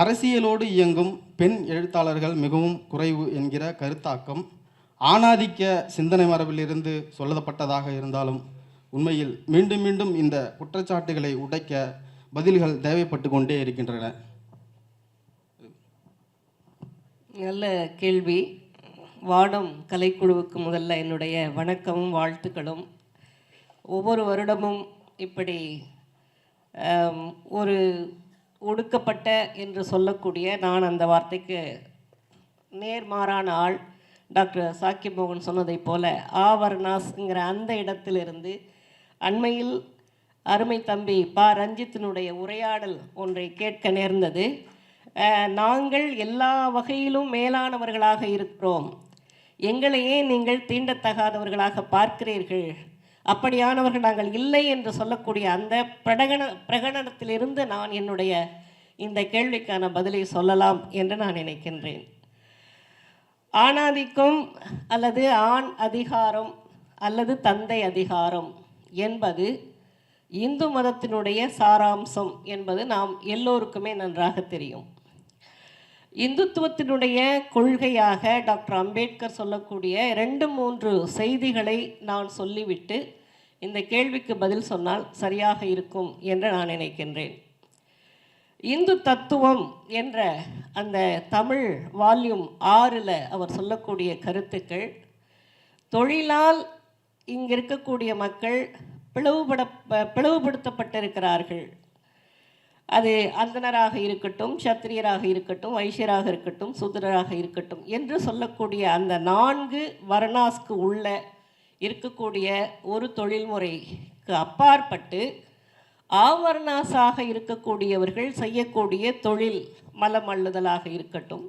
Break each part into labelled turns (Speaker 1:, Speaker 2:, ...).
Speaker 1: அரசியலோடு இயங்கும் பெண் எழுத்தாளர்கள் மிகவும் குறைவு என்கிற கருத்தாக்கம். ஆணாதிக்க சிந்தனை மரபிலிருந்து சொல்லப்பட்டதாக இருந்தாலும் உண்மையில் மீண்டும் மீண்டும் இந்த குற்றச்சாட்டுகளை உடைக்க பதில்கள் தேவைப்பட்டு கொண்டே இருக்கின்றன.
Speaker 2: நல்ல கேள்வி. வாடம் கலைக்குழுவுக்கு முதல்ல என்னுடைய வணக்கமும் வாழ்த்துக்களும். ஒவ்வொரு வருடமும் இப்படி ஒரு ஒடுக்கப்பட்ட என்று சொல்லக்கூடிய நான் அந்த வார்த்தைக்கு நேர்மாறான ஆள். டாக்டர் சாக்கிய மோகன் சொன்னதைப் போல ஆவர்ணாஸ்ங்கிற அந்த இடத்திலிருந்து அண்மையில் அருமை தம்பி பா. ரஞ்சித்தினுடைய உரையாடல் ஒன்றை கேட்க நேர்ந்தது. நாங்கள் எல்லா வகையிலும் மேலானவர்களாக இருக்கிறோம். எங்களையே நீங்கள் தீண்டத்தகாதவர்களாக பார்க்கிறீர்கள். அப்படியானவர்கள் நாங்கள் இல்லை என்று சொல்லக்கூடிய அந்த பிரகடன பிரகடனத்திலிருந்து நான் என்னுடைய இந்த கேள்விக்கான பதிலை சொல்லலாம் என்று நான் நினைக்கின்றேன். ஆணாதிக்கம் அல்லது ஆண் அதிகாரம் அல்லது தந்தை அதிகாரம் என்பது இந்து மதத்தினுடைய சாராம்சம் என்பது நாம் எல்லோருக்குமே நன்றாக தெரியும். இந்துத்துவத்தினுடைய கொள்கையாக டாக்டர் அம்பேத்கர் சொல்லக்கூடிய ரெண்டு மூன்று செய்திகளை நான் சொல்லிவிட்டு இந்த கேள்விக்கு பதில் சொன்னால் சரியாக இருக்கும் என்று நான் நினைக்கின்றேன். இந்து தத்துவம் என்ற அந்த தமிழ் வால்யூம் ஆறில் அவர் சொல்லக்கூடிய கருத்துக்கள் தொழிலால் இங்கிருக்கக்கூடிய மக்கள் பிளவுபட ப- பிளவுபடுத்தப்பட்டிருக்கிறார்கள் அது அந்தனராக இருக்கட்டும் சத்திரியராக இருக்கட்டும் வைசியராக இருக்கட்டும் சூத்திரராக இருக்கட்டும் என்று சொல்லக்கூடிய அந்த நான்கு வர்ணாஸ்க்கு உள்ள இருக்கக்கூடிய ஒரு தொழில்முறைக்கு அப்பாற்பட்டு ஆவர்ணாஸாக இருக்கக்கூடியவர்கள் செய்யக்கூடிய தொழில் மலம் அள்ளுதலாக இருக்கட்டும்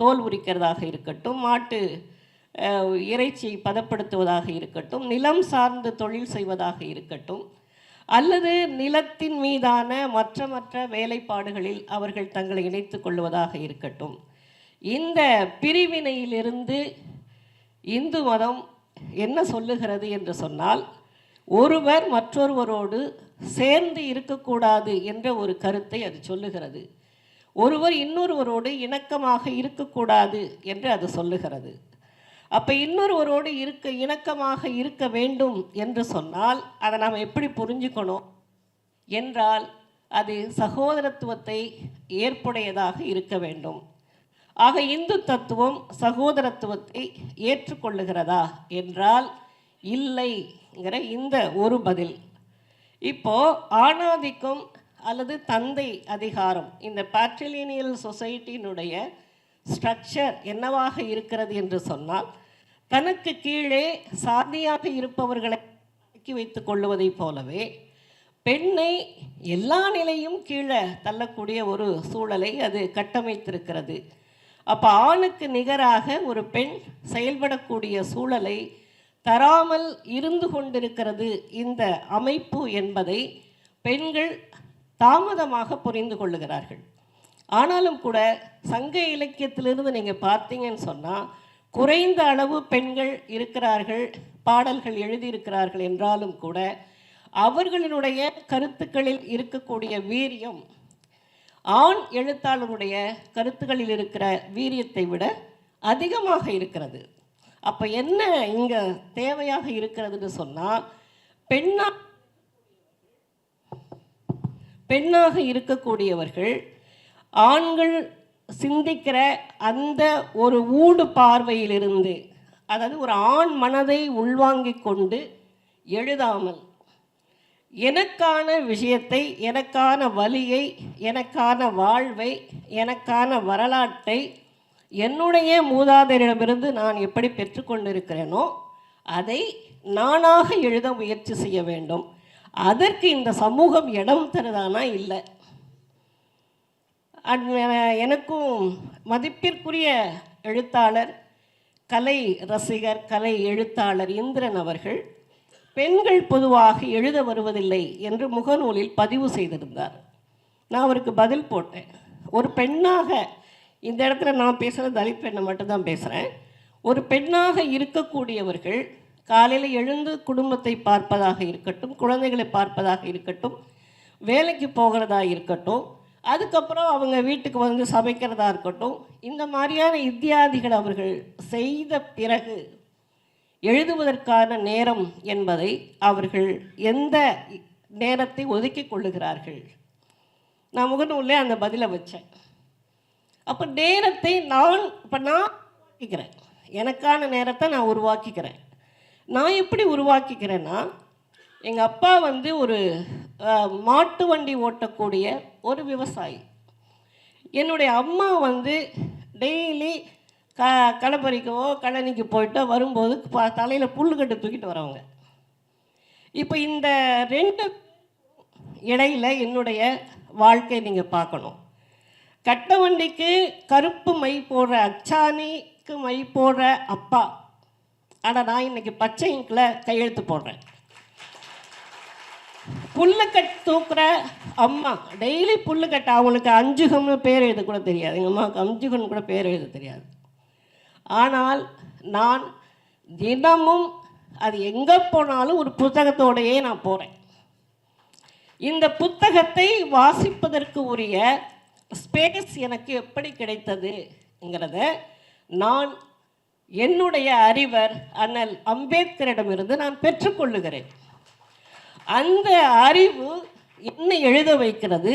Speaker 2: தோல் உரிக்கிறதாக இருக்கட்டும் மாட்டு இறைச்சி பதப்படுத்துவதாக இருக்கட்டும் நிலம் சார்ந்து தொழில் செய்வதாக இருக்கட்டும் அல்லது நிலத்தின் மீதான மற்ற மற்ற வேலைப்பாடுகளில் அவர்கள் தங்களை இணைத்துக் கொள்வதாக இருக்கட்டும். இந்த பிரிவினையிலிருந்து இந்து மதம் என்ன சொல்லுகிறது என்று சொன்னால் ஒருவர் மற்றொருவரோடு சேர்ந்து இருக்கக்கூடாது என்ற ஒரு கருத்தை அது சொல்லுகிறது. ஒருவர் இன்னொருவரோடு இணக்கமாக இருக்கக்கூடாது என்று அது சொல்லுகிறது. அப்போ இன்னொருவரோடு இருக்க இணக்கமாக இருக்க வேண்டும் என்று சொன்னால் அதை நாம் எப்படி புரிஞ்சுக்கணும்? என்றால் அது சகோதரத்துவத்தை ஏற்புடையதாக இருக்க வேண்டும். ஆக இந்து தத்துவம் சகோதரத்துவத்தை ஏற்றுக்கொள்ளுகிறதா? என்றால் இல்லைங்கிற இந்த ஒரு பதில். இப்போ ஆணாதிக்கம் அல்லது தந்தை அதிகாரம் இந்த பேட்ரிலினியல் சொசைட்டியினுடைய ஸ்ட்ரக்சர் என்னவாக இருக்கிறது என்று சொன்னால் தனக்கு கீழே சாதியாக இருப்பவர்களை அடக்கி வைத்துக் கொள்ளுவதைப் போலவே பெண்ணை எல்லா நிலையும் கீழே தள்ளக்கூடிய ஒரு சூழலை அது கட்டமைத்திருக்கிறது. அப்போ ஆணுக்கு நிகராக ஒரு பெண் செயல்படக்கூடிய சூழலை தராமல் இருந்து கொண்டிருக்கிறது இந்த அமைப்பு என்பதை பெண்கள் தாமதமாக புரிந்து கொள்ளுகிறார்கள். ஆனாலும் கூட சங்க இலக்கியத்திலிருந்து நீங்கள் பார்த்தீங்கன்னு சொன்னால் குறைந்த அளவு பெண்கள் இருக்கிறார்கள் பாடல்கள் எழுதியிருக்கிறார்கள் என்றாலும் கூட அவர்களினுடைய கருத்துக்களில் இருக்கக்கூடிய வீரியம் ஆண் எழுத்தாளருடைய கருத்துக்களில் இருக்கிற வீரியத்தை விட அதிகமாக இருக்கிறது. அப்போ என்ன இங்கே தேவையாக இருக்கிறதுன்னு சொன்னால் பெண்ணா பெண்ணாக இருக்கக்கூடியவர்கள் ஆண்கள் சிந்திக்கிற அந்த ஒரு ஊடு பார்வையிலிருந்து அதாவது ஒரு ஆண் மனதை உள்வாங்கிக் கொண்டு எழுதாமல் எனக்கான விஷயத்தை எனக்கான வலியை எனக்கான வாழ்வை எனக்கான வரலாற்றை என்னுடைய மூதாதையரிடமிருந்து நான் எப்படி பெற்றுக்கொண்டிருக்கிறேனோ அதை நானாக எழுத முயற்சி செய்ய வேண்டும். அதற்கு இந்த சமூகம் இடம் தருதானா? இல்லை. எனக்கும் மதிப்பிற்குரிய எழுத்தாளர் கலை ரசிகர் கலை எழுத்தாளர் இந்திரன் அவர்கள் பெண்கள் பொதுவாக எழுத வருவதில்லை என்று முகநூலில் பதிவு செய்திருந்தார். நான் அவருக்கு பதில் போட்டேன். ஒரு பெண்ணாக இந்த இடத்துல நான் பேசுகிற தலித் பெண்ணை மட்டும்தான் பேசுகிறேன் ஒரு பெண்ணாக இருக்கக்கூடியவர்கள் காலையில் எழுந்து குடும்பத்தை பார்ப்பதாக இருக்கட்டும் குழந்தைகளை பார்ப்பதாக இருக்கட்டும் வேலைக்கு போகிறதா இருக்கட்டும் அதுக்கப்புறம் அவங்க வீட்டுக்கு வந்து சமைக்கிறதா இருக்கட்டும் இந்த மாதிரியான இத்தியாதிகள் அவர்கள் செய்த பிறகு எழுதுவதற்கான நேரம் என்பதை அவர்கள் எந்த நேரத்தை ஒதுக்கி கொள்ளுகிறார்கள்? நான் முகநூலே அந்த பதிலை வச்சேன். அப்போ நேரத்தை நான் இப்போ நான் உருவாக்கிக்கிறேன். எனக்கான நேரத்தை நான் உருவாக்கிக்கிறேன். நான் எப்படி உருவாக்கிக்கிறேன்னா எங்கள் அப்பா வந்து ஒரு மாட்டு வண்டி ஓட்டக்கூடிய ஒரு விவசாயி. என்னுடைய அம்மா வந்து டெய்லி க கடப்பறிக்கவோ கழனிக்கு போயிட்டோ வரும்போது ப தலையில் புல்லுக்கட்டு தூக்கிட்டு வரவங்க. இப்போ இந்த ரெண்டு இடையில என்னுடைய வாழ்க்கை நீங்கள் பார்க்கணும். கட்ட வண்டிக்கு கருப்பு மை போடுற அச்சாணிக்கு மை போடுற அப்பா. ஆனால் நான் இன்னைக்கு பச்சை இங்கில் கையெழுத்து போடுறேன். புல்லுக்கட் தூக்குற அம்மா. டெய்லி புல்லுக்கட்டு அவங்களுக்கு அஞ்சுகம்னு பேர் எழுத கூட தெரியாது. எங்கள் அம்மாவுக்கு அஞ்சுகம்னு கூட பேர் எழுத தெரியாது. ஆனால் நான் தினமும் அது எங்கே போனாலும் ஒரு புத்தகத்தோடையே நான் போகிறேன் இந்த புத்தகத்தை வாசிப்பதற்கு உரிய ஸ்பேஸ் எனக்கு எப்படி கிடைத்ததுங்கிறத நான் என்னுடைய அறிவர் அண்ணல் அம்பேத்கரிடமிருந்து நான் பெற்றுக்கொள்ளுகிறேன். அந்த அறிவு என்னை எழுத வைக்கிறது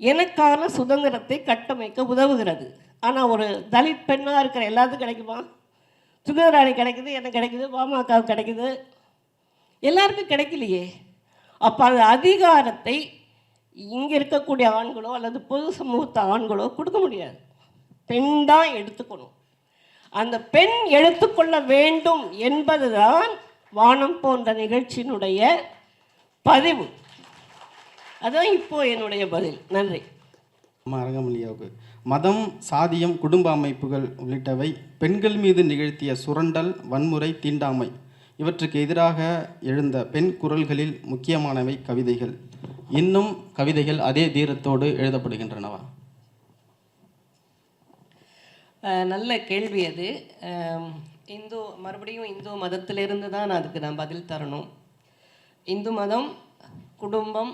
Speaker 2: எனக்கான சுதந்திரத்தை கட்டமைக்க உதவுகிறது. ஆனால் ஒரு தலித் பெண்ணாக இருக்கிற எல்லாத்துக்கும் கிடைக்குமா? சுகதராணி கிடைக்குது எனக்கு கிடைக்குது? பாமகவுக்கு கிடைக்குது. எல்லாருக்கும் கிடைக்கலையே. அப்போ அந்த அதிகாரத்தை இங்கே இருக்கக்கூடிய ஆண்களோ அல்லது பொது சமூகத்த ஆண்களோ கொடுக்க முடியாது. பெண் தான் எடுத்துக்கணும். அந்த பெண் எடுத்துக்கொள்ள வேண்டும் என்பதுதான் வானம் போன்ற நிகழ்ச்சியினுடைய பதிவு. அதான் இப்போ என்னுடைய பதில். நன்றி.
Speaker 1: அம்மா அரங்கமல்லியாவுக்கு மதம் சாதியம் குடும்ப அமைப்புகள் உள்ளிட்டவை பெண்கள் மீது நிகழ்த்திய சுரண்டல் வன்முறை தீண்டாமை. இவற்றுக்கு எதிராக எழுந்த பெண் குரல்களில் முக்கியமானவை கவிதைகள். இன்னும் கவிதைகள் அதே தீரத்தோடு எழுதப்படுகின்றனவா?
Speaker 2: நல்ல கேள்வி அது. இந்து மறுபடியும் இந்து மதத்திலிருந்து தான் அதுக்கு நான் பதில் தரணும். இந்து மதம் குடும்பம்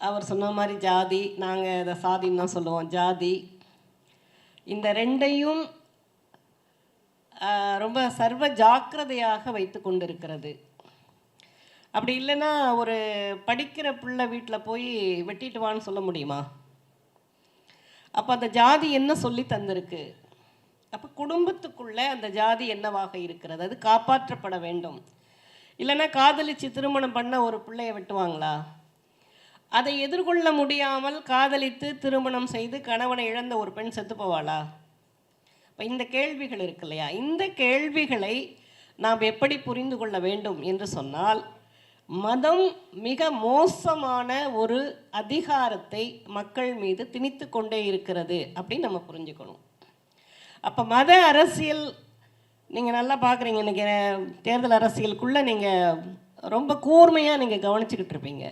Speaker 2: அவர் சொன்ன மாதிரி ஜாதி நாங்கள் அதை சாதின்னு தான் சொல்லுவோம் ஜாதி. இந்த ரெண்டையும் ரொம்ப சர்வ ஜாக்கிரதையாக வைத்து கொண்டிருக்கிறது. அப்படி இல்லைன்னா ஒரு படிக்கிற பிள்ளை வீட்டில் போய் வெட்டிட்டு வான்னு சொல்ல முடியுமா? அப்போ அந்த ஜாதி என்ன சொல்லி தந்திருக்கு? அப்போ குடும்பத்துக்குள்ளே அந்த ஜாதி என்னவாக இருக்கிறது? அது காப்பாற்றப்பட வேண்டும். இல்லைன்னா காதலிச்சு திருமணம் பண்ண ஒரு பிள்ளையை வெட்டுவாங்களா? அதை எதிர்கொள்ள முடியாமல் காதலித்து திருமணம் செய்து கணவனை இழந்த ஒரு பெண் செத்து போவாளா? இப்போ இந்த கேள்விகள் இருக்கு இல்லையா? இந்த கேள்விகளை நாம் எப்படி புரிந்து கொள்ள வேண்டும் என்று சொன்னால் மதம் மிக மோசமான ஒரு அதிகாரத்தை மக்கள் மீது திணித்து கொண்டே இருக்கிறது அப்படின்னு நம்ம புரிஞ்சுக்கணும். அப்போ மத அரசியல் நீங்கள் நல்லா பார்க்குறீங்க இன்றைக்கி தேர்தல் அரசியலுக்குள்ளே நீங்கள் ரொம்ப கூர்மையாக நீங்கள் கவனிச்சுக்கிட்டு இருப்பீங்க.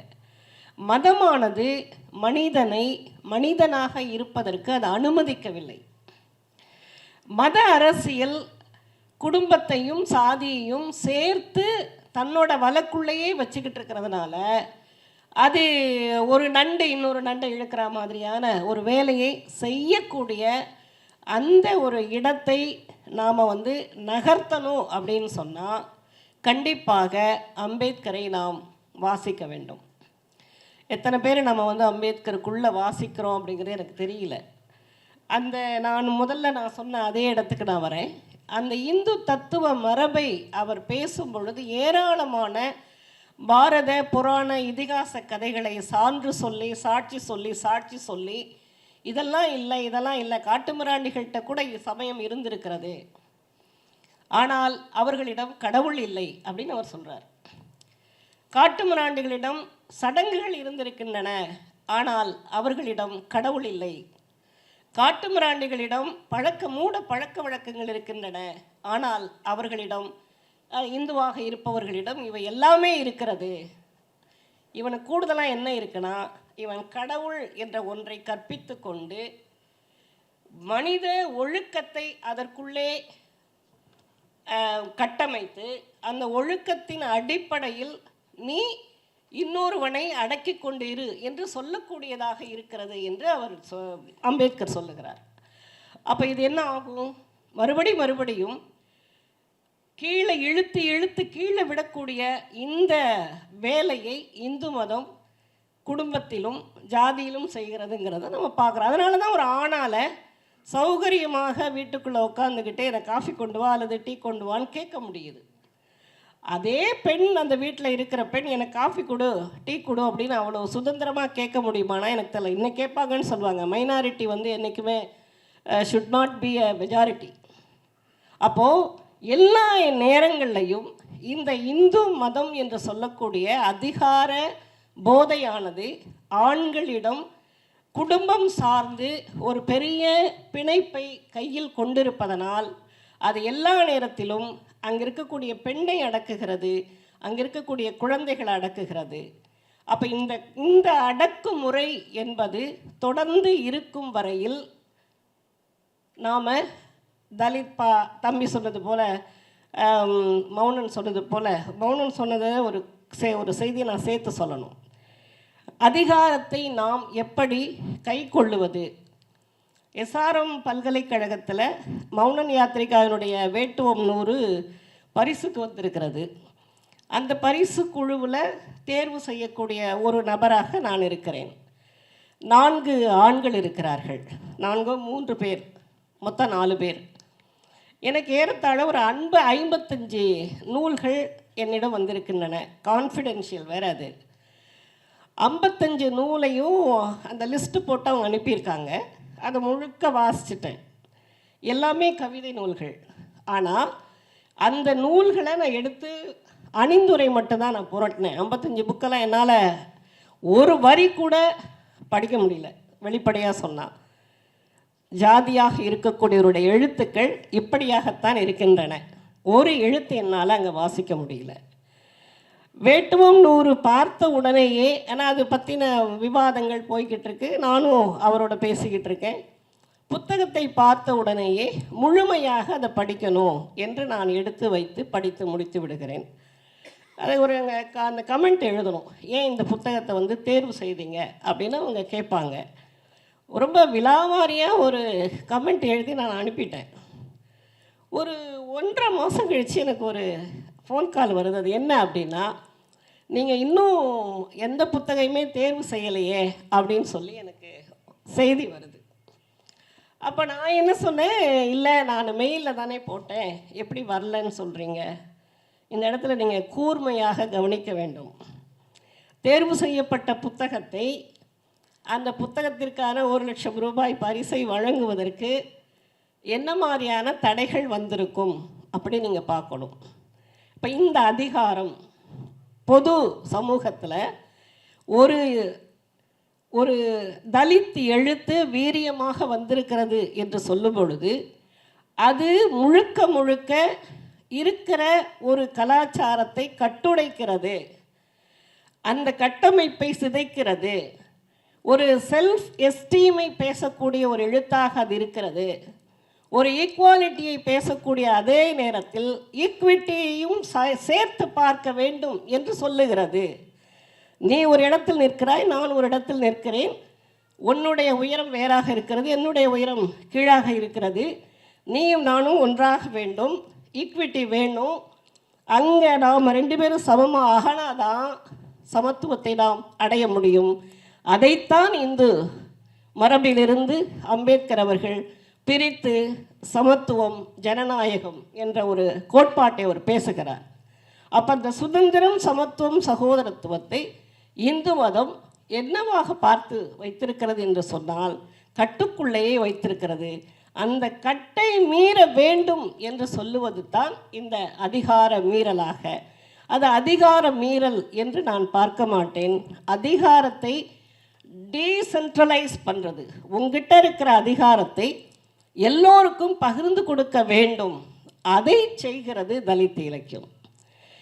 Speaker 2: மதமானது மனிதனை மனிதனாக இருப்பதற்கு அது அனுமதிக்கவில்லை. மத அரசியல் குடும்பத்தையும் சாதியையும் சேர்த்து தன்னோட வழக்குள்ளேயே வச்சுக்கிட்டு இருக்கிறதுனால அது ஒரு நண்டு இன்னொரு நண்டை இழுக்கிற மாதிரியான ஒரு வேலையை செய்யக்கூடிய அந்த ஒரு இடத்தை நாம் வந்து நகர்த்தணும் அப்படின்னு சொன்னால் கண்டிப்பாக அம்பேத்கரை நாம் வாசிக்க வேண்டும். எத்தனை பேர் நம்ம வந்து அம்பேத்கருக்குள்ளே வாசிக்கிறோம் அப்படிங்கிறது எனக்கு தெரியல. அந்த நான் முதல்ல நான் சொன்ன அதே இடத்துக்கு நான் வரேன். அந்த இந்து தத்துவ மரபை அவர் பேசும் பொழுது ஏராளமான பாரத புராண இதிகாச கதைகளை சான்று சொல்லி சாட்சி சொல்லி சாட்சி சொல்லி இதெல்லாம் இல்லை இதெல்லாம் இல்லை. காட்டுமிராண்டிகள்கிட்ட கூட சமயம் இருந்திருக்கிறது. ஆனால் அவர்களிடம் கடவுள் இல்லை அப்படின்னு அவர் சொல்றார். காட்டுமிராண்டிகளிடம் சடங்குகள் இருந்திருக்கின்றன ஆனால் அவர்களிடம் கடவுள் இல்லை. காட்டுமிராண்டிகளிடம் பழக்க மூட பழக்க வழக்கங்கள் இருக்கின்றன ஆனால் அவர்களிடம் இந்துவாக இருப்பவர்களிடம் இவை எல்லாமே இருக்கிறது. இவனுக்கு கூடுதலாக என்ன இருக்குன்னா இவன் கடவுள் என்ற ஒன்றை கற்பித்து கொண்டு மனித ஒழுக்கத்தை அதற்குள்ளே கட்டமைத்து அந்த ஒழுக்கத்தின் அடிப்படையில் நீ இன்னொருவனை அடக்கி கொண்டு இரு என்று சொல்லக்கூடியதாக இருக்கிறது என்று அவர் சொ அம்பேத்கர் சொல்லுகிறார். அப்போ இது என்ன ஆகும்? மறுபடி மறுபடியும் கீழே இழுத்து இழுத்து கீழே விடக்கூடிய இந்த வேலையை இந்து மதம் குடும்பத்திலும் ஜாதியிலும் செய்கிறதுங்கிறத நம்ம பார்க்குறோம். அதனால தான் ஒரு ஆணால் சௌகரியமாக வீட்டுக்குள்ளே உட்காந்துக்கிட்டே எனக்கு காஃபி கொண்டு வா அல்லது டீ கொண்டு வான்னு கேட்க முடியுது. அதே பெண் அந்த வீட்டில் இருக்கிற பெண் எனக்கு காஃபி கொடு டீ கொடு அப்படின்னு அவ்வளோ சுதந்திரமாக கேட்க முடியுமானா எனக்கு தெரியல. இன்னும் கேட்பாங்கன்னு சொல்லுவாங்க. மைனாரிட்டி வந்து என்றைக்குமே should not be a majority அப்போது எல்லா நேரங்கள்லையும் இந்த இந்து மதம் என்று சொல்லக்கூடிய அதிகார போதையானது ஆண்களிடம் குடும்பம் சார்ந்து ஒரு பெரிய பிணைப்பை கையில் கொண்டிருப்பதனால் அது எல்லா நேரத்திலும் அங்கே இருக்கக்கூடிய பெண்ணை அடக்குகிறது அங்கே இருக்கக்கூடிய குழந்தைகளை அடக்குகிறது. அப்போ இந்த இந்த அடக்குமுறை என்பது தொடர்ந்து இருக்கும் வரையில் நாம் தலித் பா தம்பி சொன்னது போல் மௌனன் சொன்னது போல் மௌனன் சொன்னதை ஒரு சே ஒரு செய்தியை நான் சேர்த்து சொல்லணும். அதிகாரத்தை நாம் எப்படி கை கொள்ளுவது? எஸ்ஆர்எம் பல்கலைக்கழகத்தில் மௌனன் யாத்திரிகாவினுடைய வேட்டுவம் நூறு பரிசுக்கு வந்திருக்கிறது. அந்த பரிசு குழுவில் தேர்வு செய்யக்கூடிய ஒரு நபராக நான் இருக்கிறேன். நான்கு ஆண்கள் இருக்கிறார்கள். நான்கோ மூன்று பேர். மொத்தம் நாலு பேர். எனக்கு ஏறத்தாழ ஒரு அன்பு ஐம்பத்தஞ்சு நூல்கள் என்னிடம் வந்திருக்கின்றன. கான்ஃபிடென்ஷியல் வேறு அது. ஐம்பத்தஞ்சு நூலையும் அந்த லிஸ்ட்டு போட்டு அவங்க அனுப்பியிருக்காங்க. அதை முழுக்க வாசிச்சிட்டேன். எல்லாமே கவிதை நூல்கள். ஆனால் அந்த நூல்களை நான் எடுத்து அணிந்துரை மட்டும்தான் நான் புரட்டினேன். ஐம்பத்தஞ்சு புக்கெல்லாம் என்னால் ஒரு வரி கூட படிக்க முடியல. வெளிப்படையாக சொன்னால் ஜாதியாக இருக்கக்கூடியவருடைய எழுத்துக்கள் இப்படியாகத்தான் இருக்கின்றன. ஒரு எழுத்து என்னால் அங்கே வாசிக்க முடியல. வேட்டுவம் நூறு பார்த்த உடனேயே ஆனால் அது பற்றின விவாதங்கள் போய்கிட்டு இருக்கு நானும் அவரோட பேசிக்கிட்டு இருக்கேன் புத்தகத்தை பார்த்த உடனேயே முழுமையாக அதை படிக்கணும் என்று நான் எடுத்து வைத்து படித்து முடித்து விடுகிறேன். அதை ஒரு அந்த கமெண்ட் எழுதணும். ஏன் இந்த புத்தகத்தை வந்து தேர்வு செய்தீங்க? அப்படின்னு அவங்க கேட்பாங்க. ரொம்ப விலாவாரியாக ஒரு கமெண்ட் எழுதி நான் அனுப்பிட்டேன். ஒரு ஒன்றரை மாதம் கழித்து எனக்கு ஒரு ஃபோன் கால் வருது. அது என்ன அப்படின்னா நீங்கள் இன்னும் எந்த புத்தகமே தேர்வு செய்யலையே அப்படின்னு சொல்லி எனக்கு செய்தி வருது. அப்போ நான் என்ன சொன்னேன் இல்லை நான் மெயிலில் தானே போட்டேன். எப்படி வரலன்னு சொல்கிறீங்க இந்த இடத்துல நீங்கள் கூர்மையாக கவனிக்க வேண்டும். தேர்வு செய்யப்பட்ட புத்தகத்தை அந்த புத்தகத்திற்கான ஒரு லட்சம் ரூபாய் பரிசை வழங்குவதற்கு என்ன மாதிரியான தடைகள் வந்திருக்கும்? அப்படி நீங்கள் பார்க்கணும். இப்போ இந்த அதிகாரம். பொது சமூகத்தில் ஒரு ஒரு தலித் எழுத்து வீரியமாக வந்திருக்கிறது என்று சொல்லும் பொழுது அது முழுக்க முழுக்க இருக்கிற ஒரு கலாச்சாரத்தை கட்டுடைக்கிறது. அந்த கட்டமைப்பை சிதைக்கிறது. ஒரு செல்ஃப் எஸ்டீமை பேசக்கூடிய ஒரு எழுத்தாக அது இருக்கிறது. ஒரு ஈக்குவாலிட்டியை பேசக்கூடிய அதே நேரத்தில் ஈக்விட்டியையும் சேர்த்து பார்க்க வேண்டும் என்று சொல்லுகிறது. நீ ஒரு இடத்தில் நிற்கிறாய் நான் ஒரு இடத்தில் நிற்கிறேன். உன்னுடைய உயரம் வேறாக இருக்கிறது என்னுடைய உயரம் கீழாக இருக்கிறது. நீயும் நானும் ஒன்றாக வேண்டும். ஈக்விட்டி வேணும். அங்கே நாம் ரெண்டு பேரும் சமமாக ஆகினாதான் சமத்துவத்தை நாம் அடைய முடியும். அதைத்தான் இந்து மரபிலிருந்து அம்பேத்கர் அவர்கள் பிரித்து சமத்துவம் ஜனநாயகம் என்ற ஒரு கோட்பாட்டை அவர் பேசுகிறார். அப்போ அந்த சுதந்திரம் சமத்துவம் சகோதரத்துவத்தை இந்து மதம் என்னவாக பார்த்து வைத்திருக்கிறது என்று சொன்னால் கட்டுக்குள்ளேயே வைத்திருக்கிறது. அந்த கட்டை மீற வேண்டும் என்று சொல்லுவது தான் இந்த அதிகார மீறலாக. அது அதிகார மீறல் என்று நான் பார்க்க மாட்டேன். அதிகாரத்தை டீசென்ட்ரலைஸ் பண்ணுறது உங்ககிட்ட இருக்கிற அதிகாரத்தை எல்லோருக்கும் பகிர்ந்து கொடுக்க வேண்டும். அதை செய்கிறது தலித் இலக்கியம்.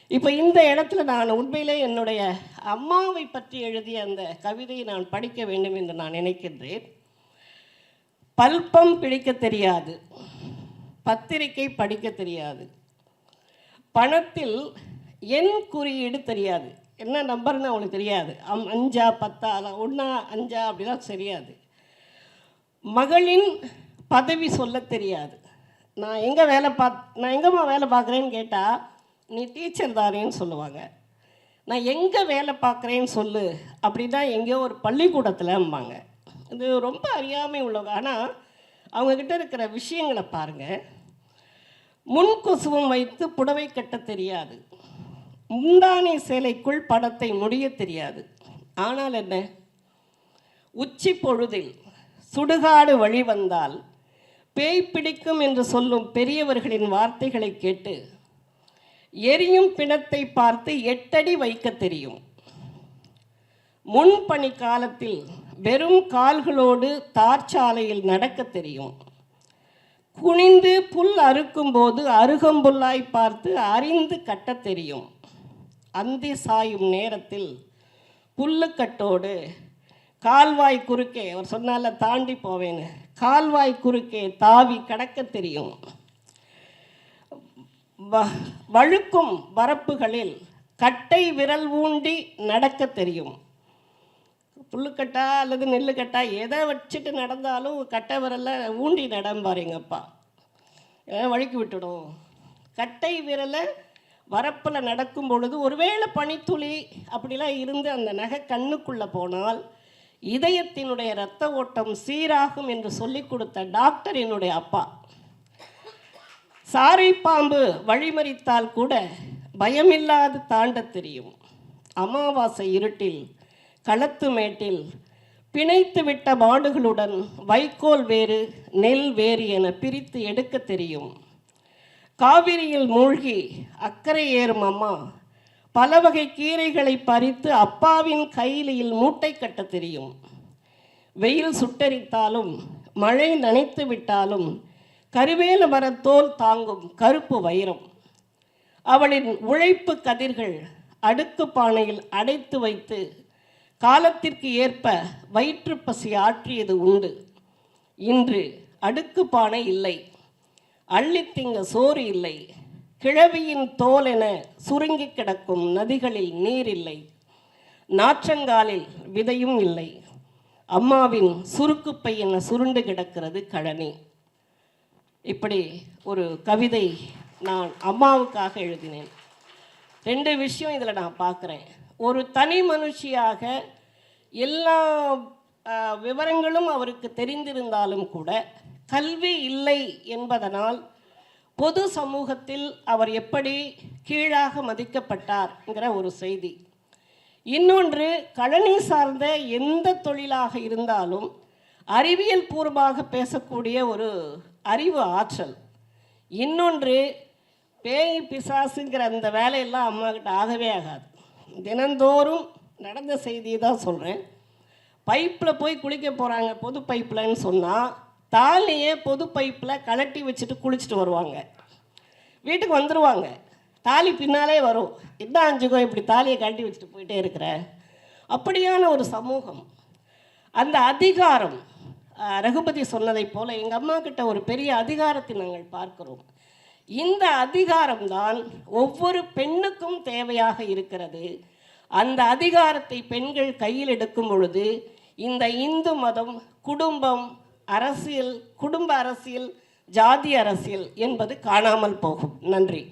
Speaker 2: இப்போ இந்த இடத்துல நான் உண்மையிலே என்னுடைய அம்மாவை பற்றி எழுதிய அந்த கவிதையை நான் படிக்க வேண்டும் என்று நான் நினைக்கின்றேன். பல்பம் பிடிக்க தெரியாது. பத்திரிகை படிக்க தெரியாது. பணத்தில் எண் குறியீடு தெரியாது. என்ன நம்பர்னு அவனுக்கு தெரியாது. அம் அஞ்சா பத்தா ஒன்றா அஞ்சா அப்படிலாம் தெரியாது. மகளின் பதவி சொல்ல தெரியாது. நான் எங்கே வேலை பாத் நான் எங்கேம்மா வேலை பார்க்குறேன்னு கேட்டால் நீ டீச்சர் தானேன்னு சொல்லுவாங்க. நான் எங்கே வேலை பார்க்குறேன்னு சொல்லு. அப்படின்னா எங்கேயோ ஒரு பள்ளிக்கூடத்தில்ம்பாங்க. இது ரொம்ப அறியாமை உள்ளவங்க. ஆனால் அவங்கக்கிட்ட இருக்கிற விஷயங்களை பாருங்கள் முன் கொசுவம் வைத்து புடவை கட்ட தெரியாது. முந்தானை சேலைக்குள் படத்தை முடிய தெரியாது. ஆனால் என்ன? உச்சி பொழுதில் சுடுகாடு வழி வந்தால் பேய் பிடிக்கும் என்று சொல்லும் பெரியவர்களின் வார்த்தைகளை கேட்டு எரியும் பிணத்தை பார்த்து எட்டடி வைக்க தெரியும். முன்பனி காலத்தில் வெறும் கால்களோடு தார்ச்சாலையில் நடக்க தெரியும். குனிந்து புல் அறுக்கும்போது அருகம்புல்லாய் பார்த்து அறிந்து கட்டத் தெரியும். அந்தி சாயும் நேரத்தில் புல்லுக்கட்டோடு கால்வாய் குறுக்கே அவர் சொன்னால தாண்டி போவேன்னு. கால்வாய் குறுக்கே தாவி கடக்க தெரியும். வ- வழுக்கும் வரப்புகளில் கட்டை விரல் ஊண்டி நடக்க தெரியும். புல்லுக்கட்டா அல்லது நெல்லுக்கட்டா எதை வச்சுட்டு நடந்தாலும் கட்டை விரலை ஊண்டி நடம்பார் எங்கள் அப்பா வழுக்கி விட்டுடும். கட்டை விரலை வரப்பில் நடக்கும் பொழுது ஒருவேளை பனித்துளி அப்படிலாம் இருந்து அந்த நகை கண்ணுக்குள்ளே போனால் இதயத்தினுடைய இரத்த ஓட்டம் சீராகும் என்று சொல்லிக் கொடுத்த டாக்டர் என்னுடைய அப்பா. சாரை பாம்பு வழிமறித்தால் கூட பயமில்லாது தாண்ட தெரியும். அமாவாசை இருட்டில் களத்து மேட்டில் பிணைத்து விட்ட மாடுகளுடன் வைக்கோல் வேறு நெல் வேறு என பிரித்து எடுக்க தெரியும். காவிரியில் மூழ்கி அக்கறை ஏறும் அம்மா பல வகை கீரைகளை பறித்து அப்பாவின் கையிலையில் மூட்டை கட்ட தெரியும். வெயில் சுட்டரித்தாலும் மழை நனைத்து விட்டாலும் கருவேல மரத்தோல் தாங்கும் கருப்பு வைரம். அவளின் உழைப்பு கதிர்கள் அடுக்கு பானையில் அடைத்து வைத்து காலத்திற்கு ஏற்ப வயிற்றுப்பசி ஆற்றியது உண்டு. இன்று அடுக்கு பானை இல்லை. அள்ளித்திங்க சோறு இல்லை. கிழவியின் தோல் என சுருங்கி கிடக்கும் நதிகளில் நீர் இல்லை நாற்றங்காலில் விதையும் இல்லை. அம்மாவின் சுருக்குப்பை என சுருண்டு கிடக்கிறது கழனி. இப்படி ஒரு கவிதை நான் அம்மாவுக்காக எழுதினேன். ரெண்டு விஷயம் இதில் நான் பார்க்குறேன். ஒரு தனி மனுஷியாக எல்லா விவரங்களும் அவருக்கு தெரிந்திருந்தாலும் கூட கல்வி இல்லை என்பதனால் பொது சமூகத்தில் அவர் எப்படி கீழாக மதிக்கப்பட்டார்ங்கிற ஒரு செய்தி. இன்னொன்று கழனி சார்ந்த எந்த தொழிலாக இருந்தாலும் அறிவியல் பூர்வமாக பேசக்கூடிய ஒரு அறிவு ஆற்றல். இன்னொன்று பேய் பிசாசுங்கிற அந்த வேலையெல்லாம் அம்மாக்கிட்ட ஆகவே ஆகாது. தினந்தோறும் நடந்த செய்தியை தான் சொல்கிறேன் பைப்பில் போய் குளிக்க போகிறாங்க பொது பைப்பில்னு சொன்னால் தாலியை பொது பைப்பில் கலட்டி வச்சுட்டு குளிச்சுட்டு வருவாங்க. வீட்டுக்கு வந்துடுவாங்க தாலி பின்னாலே வரும். என்ன அஞ்சுக்கோ இப்படி தாலியை கழட்டி வச்சுட்டு போயிட்டே இருக்கிற? அப்படியான ஒரு சமூகம். அந்த அதிகாரம் ரகுபதி சொன்னதைப் போல் எங்கள் அம்மா கிட்ட ஒரு பெரிய அதிகாரத்தை நாங்கள் பார்க்கிறோம். இந்த அதிகாரம்தான் ஒவ்வொரு பெண்ணுக்கும் தேவையாக இருக்கிறது. அந்த அதிகாரத்தை பெண்கள் கையில் எடுக்கும் பொழுது இந்த இந்து மதம் குடும்பம் அரசியல் குடும்ப அரசியல் ஜாதி அரசியல் என்பது காணாமல் போகும். நன்றி.